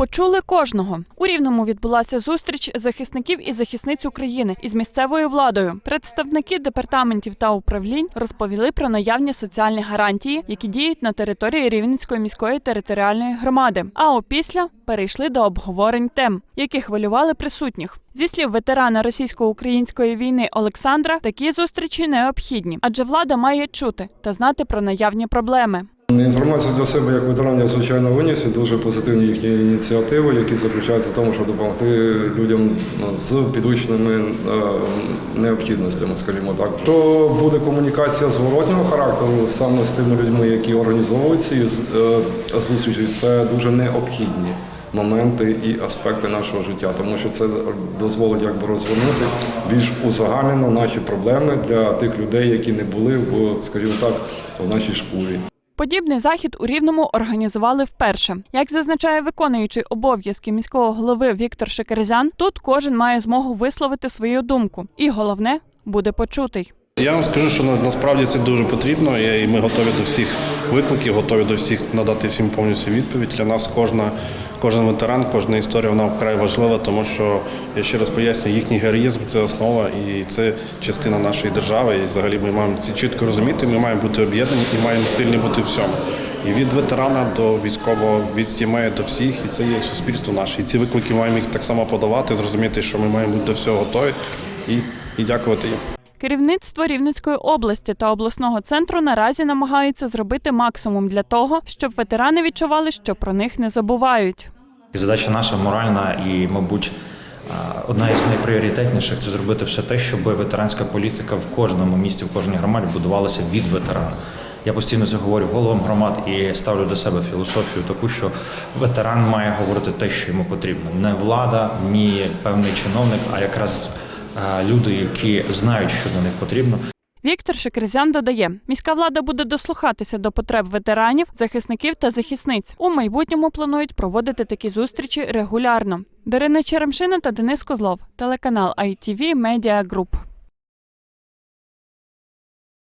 Почули кожного. У Рівному відбулася зустріч захисників і захисниць України із місцевою владою. Представники департаментів та управлінь розповіли про наявні соціальні гарантії, які діють на території Рівненської міської територіальної громади. А опісля перейшли до обговорень тем, які хвилювали присутніх. Зі слів ветерана російсько-української війни Олександра, такі зустрічі необхідні, адже влада має чути та знати про наявні проблеми. Інформацію для себе як ветеран я звичайно виніс дуже позитивні їхні ініціативи, які заключаються в тому, щоб допомогти людям ну, з підвищеними е, необхідностями, скажімо так. То буде комунікація зворотнього характеру саме з тими людьми, які організовують ці е, зустрічі, це дуже необхідні. Моменти і аспекти нашого життя, тому що це дозволить якби розвернути більш узагальнено наші проблеми для тих людей, які не були в, скажімо так, в нашій шкурі. Подібний захід у Рівному організували вперше. Як зазначає виконуючий обов'язки міського голови Віктор Шекерзян, тут кожен має змогу висловити свою думку, і головне буде почутий. Я вам скажу, що насправді це дуже потрібно, і ми готові до всіх викликів, готові до всіх надати всім повністю відповідь. Для нас кожна, кожен ветеран, кожна історія вона вкрай важлива, тому що я ще раз пояснюю, їхній героїзм це основа і це частина нашої держави. І взагалі ми маємо це чітко розуміти. Ми маємо бути об'єднані і маємо сильні бути всьому. І від ветерана до військового, від сімей до всіх, і це є суспільство наше. І ці виклики маємо їх так само подавати, зрозуміти, що ми маємо бути до всього готові і, і дякувати їм. Керівництво Рівненської області та обласного центру наразі намагаються зробити максимум для того, щоб ветерани відчували, що про них не забувають. Задача наша моральна і, мабуть, одна із найпріоритетніших це зробити все те, щоб ветеранська політика в кожному місті, в кожній громаді будувалася від ветерана. Я постійно це говорю головам громад і ставлю до себе філософію таку, що ветеран має говорити те, що йому потрібно. Не влада, ні певний чиновник, а якраз люди, які знають, що до них потрібно. Віктор Шекерзян додає, міська влада буде дослухатися до потреб ветеранів, захисників та захисниць. У майбутньому планують проводити такі зустрічі регулярно. Дарина Черемшина та Денис Козлов, телеканал ITV Media Group.